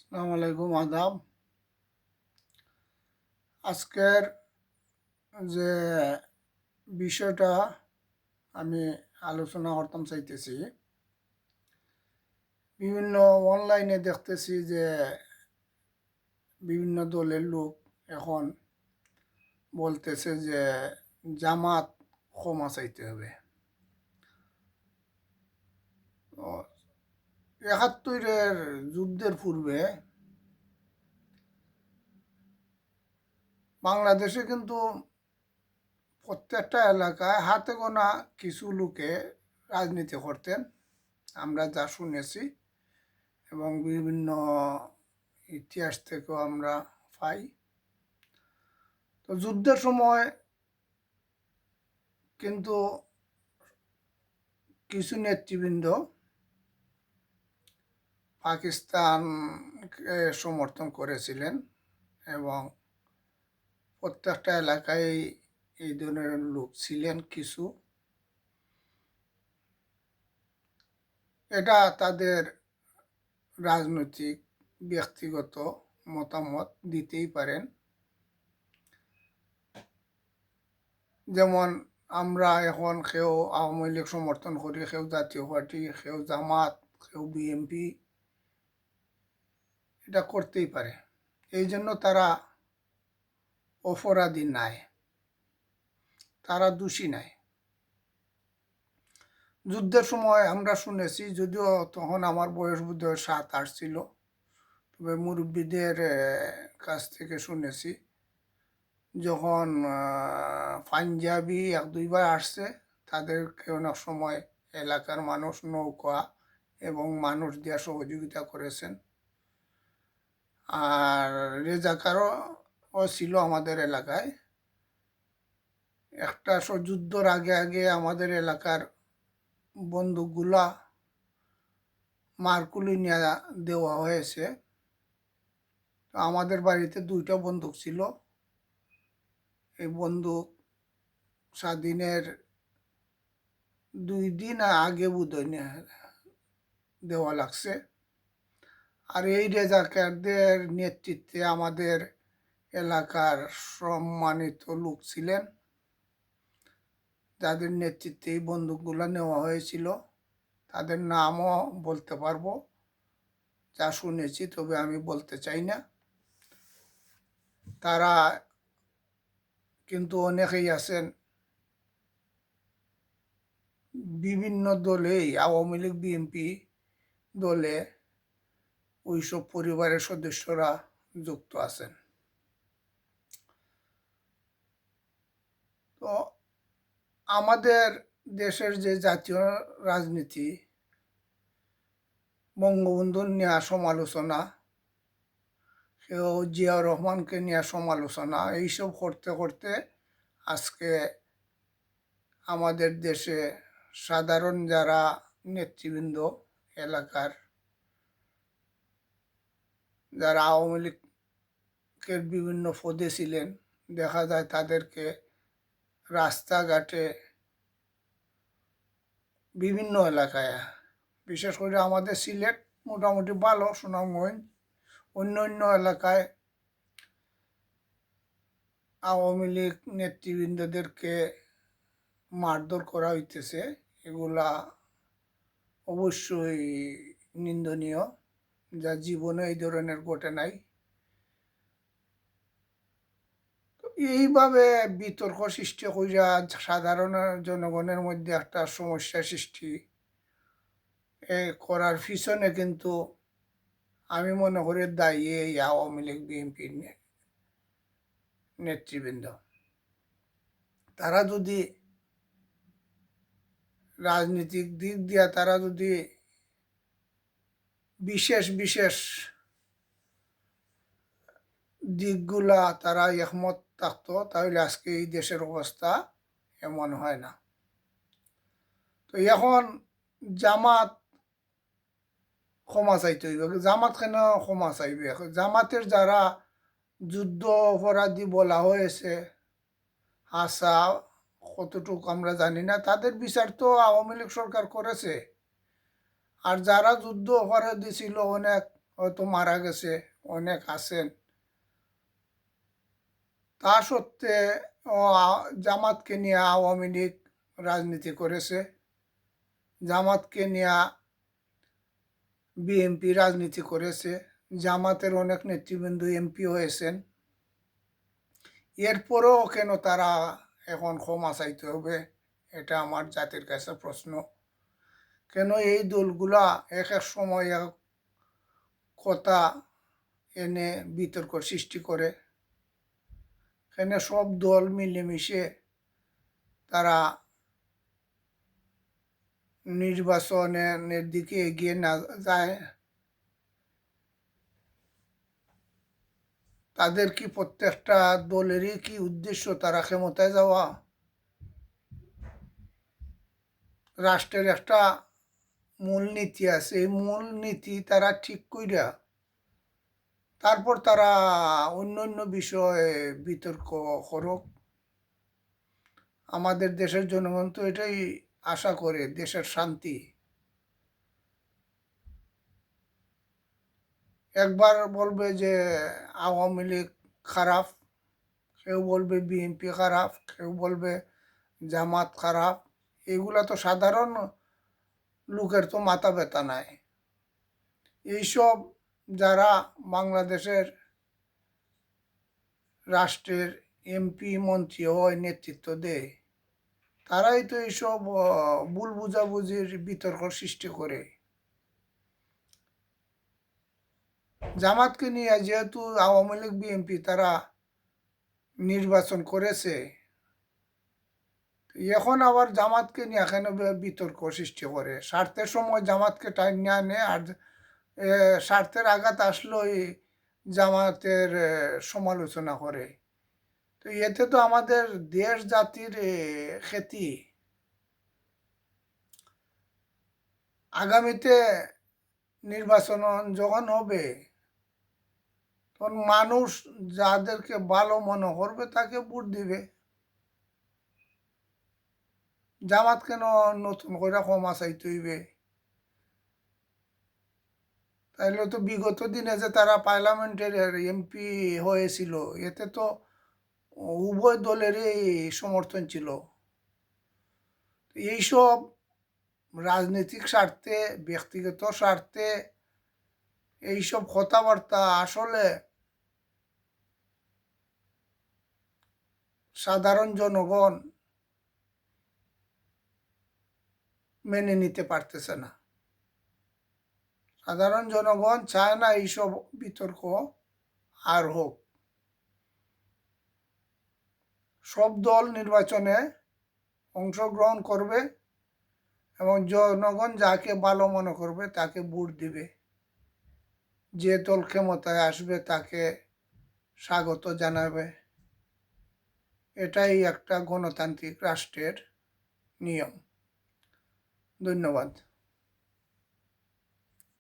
আসসালামু আলাইকুম, আদাব। আজকের যে বিষয়টা আমি আলোচনা করতাম চাইতেছি, বিভিন্ন অনলাইনে দেখতেছি যে বিভিন্ন দলের লোক এখন বলতেছে যে জামাত ক্ষমা চাইতে হবে। একাত্তরের যুদ্ধের পূর্বে বাংলাদেশে কিন্তু প্রত্যেকটা এলাকায় হাতে গোনা কিছু লোকে রাজনীতি করতেন। আমরা যা শুনেছি এবং বিভিন্ন ইতিহাস থেকেও আমরা পাই। তো যুদ্ধের সময় কিন্তু কিছু নেতৃবৃন্দ পাকিস্তানকে সমর্থন করেছিলেন এবং প্রত্যেকটা এলাকায় এই ধরনের লোক ছিলেন কিছু। এটা তাদের রাজনৈতিক ব্যক্তিগত মতামত দিতেই পারেন। যেমন আমরা এখন কেউ আওয়ামী লীগ সমর্থন করি, কেউ জাতীয় পার্টি, কেউ জামাত, কেউ বিএমপি এটা করতেই পারে। এই জন্য তারা অপরাধী নাই। তারা দোষী নাই। যুদ্ধের সময় আমরা শুনেছি, যদিও তখন আমার বয়স বোধ সাত, আট ছিল, তবে মুরব্বীদের কাছ থেকে শুনেছি, যখন পাঞ্জাবি এক দুইবার আসছে তাদেরকে অনেক সময় এলাকার মানুষ, নৌকা এবং মানুষ দেওয়া সহযোগিতা করেছেন। আর রেজাকারও ও ছিল আমাদের এলাকায়। একটা যুদ্ধর আগে আগে আমাদের এলাকার বন্দুকগুলা মারকুলি নিয়ে দেওয়া হয়েছে। আমাদের বাড়িতে দুইটা বন্দুক ছিল। এই বন্দুক স্বাধীনের দুই দিন আগে বোধহয় দেওয়া লাগছে। আর এই রেজাকারদের নেতৃত্বে আমাদের এলাকার সম্মানিত লোক ছিলেন। যাদের নেতৃত্বে এই বন্দুকগুলো নেওয়া হয়েছিল, তাদের নামও বলতে পারব। যা শুনেছি, তবে আমি বলতে চাই না। তারা কিন্তু অনেকেই আছেন। বিভিন্ন দলেই, আওয়ামী লীগ, বিএনপি দলে ওইসব পরিবারের সদস্যরা যুক্ত আছেন। তো আমাদের দেশের যে জাতীয় রাজনীতি, বঙ্গবন্ধুর নেওয়া সমালোচনা কেউ জিয়াউর রহমানকে নিয়ে সমালোচনা, এইসব করতে করতে আজকে আমাদের দেশে সাধারণ যারা নেতৃবৃন্দ এলাকার যারা আওয়ামী লীগের বিভিন্ন পদে ছিলেন, দেখা যায় তাদেরকে রাস্তাঘাটে বিভিন্ন এলাকায়, বিশেষ করে আমাদের সিলেট মোটামুটি ভালো, সুনামগঞ্জ অন্য অন্য এলাকায় আওয়ামী লীগ নেতৃবৃন্দদেরকে মারধর করা হইতেছে। এগুলা অবশ্যই নিন্দনীয়। যা জীবনে এই ধরনের ঘটে নাই। এইভাবে বিতর্ক সৃষ্টি কইরা সাধারণ জনগণের মধ্যে একটা সমস্যা সৃষ্টি করার পিছনে কিন্তু আমি মনে করি দায়ী এই আওয়ামী লীগ বিএনপি নেতৃবৃন্দ। তারা যদি রাজনীতিক দিক দিয়া তারা যদি বিশেষ বিশেষ দিকগুলা তারা একমত থাকতো, তাহলে আজকে এই দেশের অবস্থা এমন হয় না। তো এখন জামাত ক্ষমা চাইতে হইবে। জামাত কেন ক্ষমা চাইবে? জামাতের যারা যুদ্ধ অপরাধী বলা হয়েছে হাসা কতটুকু আমরা জানি না, তাদের বিচার তো আওয়ামী লীগ সরকার করেছে। আর যারা যুদ্ধ অপরাধী ছিল অনেক হয়তো মারা গেছে, অনেক আছেন। তা সত্ত্বে জামাতকে নিয়ে আওয়ামী লীগ রাজনীতি করেছে। জামাতকে নিয়ে বিএনপি রাজনীতি করেছে। জামাতের অনেক নেতৃবৃন্দ এমপি হয়েছেন। এরপরেও কেন তারা এখন ক্ষমা চাইতে হবে? এটা আমার জাতির কাছে প্রশ্ন। কেন এই দলগুলা এক এক সময় এক কথা এনে বিতর্ক সৃষ্টি করে? এখানে সব দল মিলেমিশে তারা নির্বাচনের দিকে এগিয়ে না যায়? তাদের কি প্রত্যেকটা দলেরই কি উদ্দেশ্য তারা ক্ষমতায় যাওয়া? রাষ্ট্রের একটা মূলনীতি আছে, এই মূলনীতি তারা ঠিক কইরা তারপর তারা অন্য অন্য বিষয়ে বিতর্ক করুক। আমাদের দেশের জনগণ তো এটাই আশা করে, দেশের শান্তি। একবার বলবে যে আওয়ামী লীগ খারাপ, কেউ বলবে বিএনপি খারাপ, কেউ বলবে জামাত খারাপ, এগুলা তো সাধারণ লোকের তো মাথা ব্যথা নাই। এইসব যারা বাংলাদেশের রাষ্ট্রের এমপি, মন্ত্রী হয়, নেতৃত্ব দেয়, তারাই তো এইসব ভুল বুঝাবুঝির বিতর্ক সৃষ্টি করে। জামাতকে নিয়ে যেহেতু আওয়ামী লীগ, বিএনপি তারা নির্বাচন করেছে এখন আবার জামাতকে নিয়ে এখানে বিতর্ক সৃষ্টি করে। স্বার্থের সময় জামাতকে টাইম নিয়ে আনে আর স্বার্থের আঘাত আসলেই জামাতের সমালোচনা করে। তো এতে তো আমাদের দেশ জাতির ক্ষতি। আগামীতে নির্বাচন যখন হবে, তখন মানুষ যাদেরকে ভালো মনে করবে তাকে ভোট দিবে। জামাত কেন নতুন করে ক্ষমা চাইতে হইবে? তাইলে তো বিগত দিনে যে তারা পার্লামেন্টের এমপি হয়েছিল, এতে তো উভয় দলেরই সমর্থন ছিল। এইসব রাজনৈতিক স্বার্থে, ব্যক্তিগত স্বার্থে এইসব কথাবার্তা আসলে সাধারণ জনগণ মেনে নিতে পারতেছে না। সাধারণ জনগণ চায় না এইসব বিতর্ক আর হোক। সব দল নির্বাচনে অংশগ্রহণ করবে এবং জনগণ যাকে ভালো মনে করবে তাকে ভোট দিবে। যে দল ক্ষমতায় আসবে তাকে স্বাগত জানাবে। এটাই একটা গণতান্ত্রিক রাষ্ট্রের নিয়ম। ধন্যবাদ।